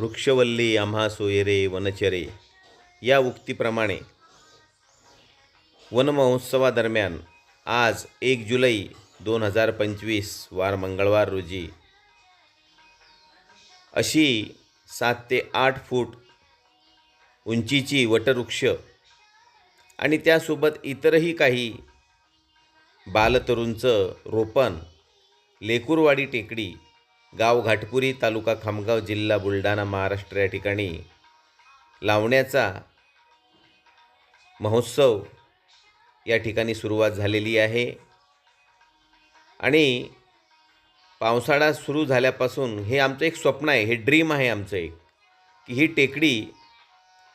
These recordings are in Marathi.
वृक्षवल्ली आम्हा सोयरे वनचरे. या उक्तीप्रमाणे वनमहोत्सवादरम्यान आज एक जुलै दोन हजार पंचवीस वार मंगळवार रोजी अशी सात ते आठ फूट उंचीची वटवृक्ष आणि त्यासोबत इतरही काही बालतरूंचं रोपण लेकुरवाडी टेकडी गाव घाटपुरी तालुका खामगाव जिल्हा बुलढाणा महाराष्ट्र या ठिकाणी लावण्याचा महोत्सव या ठिकाणी सुरुवात झालेली आहे. आणि पावसाळा सुरू झाल्यापासून हे आमचं एक स्वप्न आहे हे ड्रीम आहे आमचं एक की ही टेकडी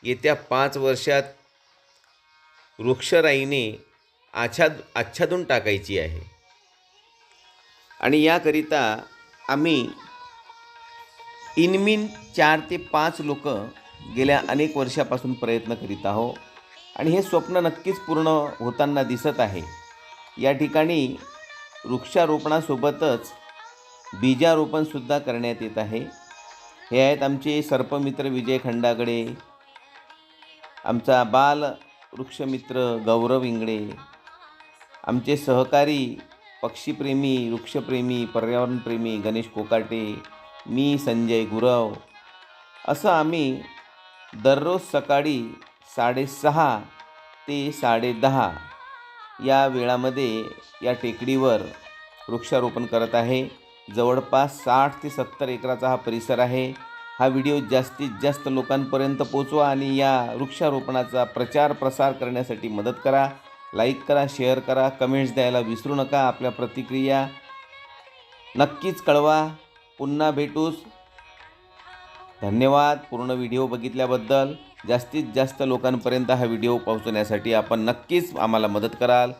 येत्या पाच वर्षात वृक्षराईने आच्छाद आच्छादून टाकायची आहे. आणि याकरिता आम्ही इनमिन चार ते पाच लोक गेल्या अनेक वर्षापासून प्रयत्न करीत आहो आणि हे स्वप्न नक्कीच पूर्ण होताना दिसत आहे. या ठिकाणी वृक्षारोपणासोबतच बीजारोपणसुद्धा करण्यात येत आहे. हे आहेत आमचे सर्पमित्र विजय खंडागडे आमचा बाल वृक्षमित्र गौरव इंगडे आमचे सहकारी पक्षीप्रेमी वृक्षप्रेमी पर्यावरणप्रेमी गणेश कोकाटे मी संजय गुरव. असं आम्ही दररोज सकाळी साडेसहा ते साडेदहा या वेळामध्ये या टेकडीवर वृक्षारोपण करत आहे. जवळपास साठ ते सत्तर एकराचा हा परिसर आहे. हा व्हिडिओ जास्तीत जास्त लोकांपर्यंत पोचवा आणि या वृक्षारोपणाचा प्रचार प्रसार करण्यासाठी मदत करा. लाईक करा शेअर करा कमेंट्स द्यायला विसरू नका. आपल्या प्रतिक्रिया नक्कीच कळवा. पुन्हा भेटूच धन्यवाद. पूर्ण व्हिडिओ बघितल्याबद्दल जास्तीत जास्त लोकांपर्यंत हा व्हिडिओ पोहोचवण्यासाठी आपण नक्कीच आम्हाला मदत कराल.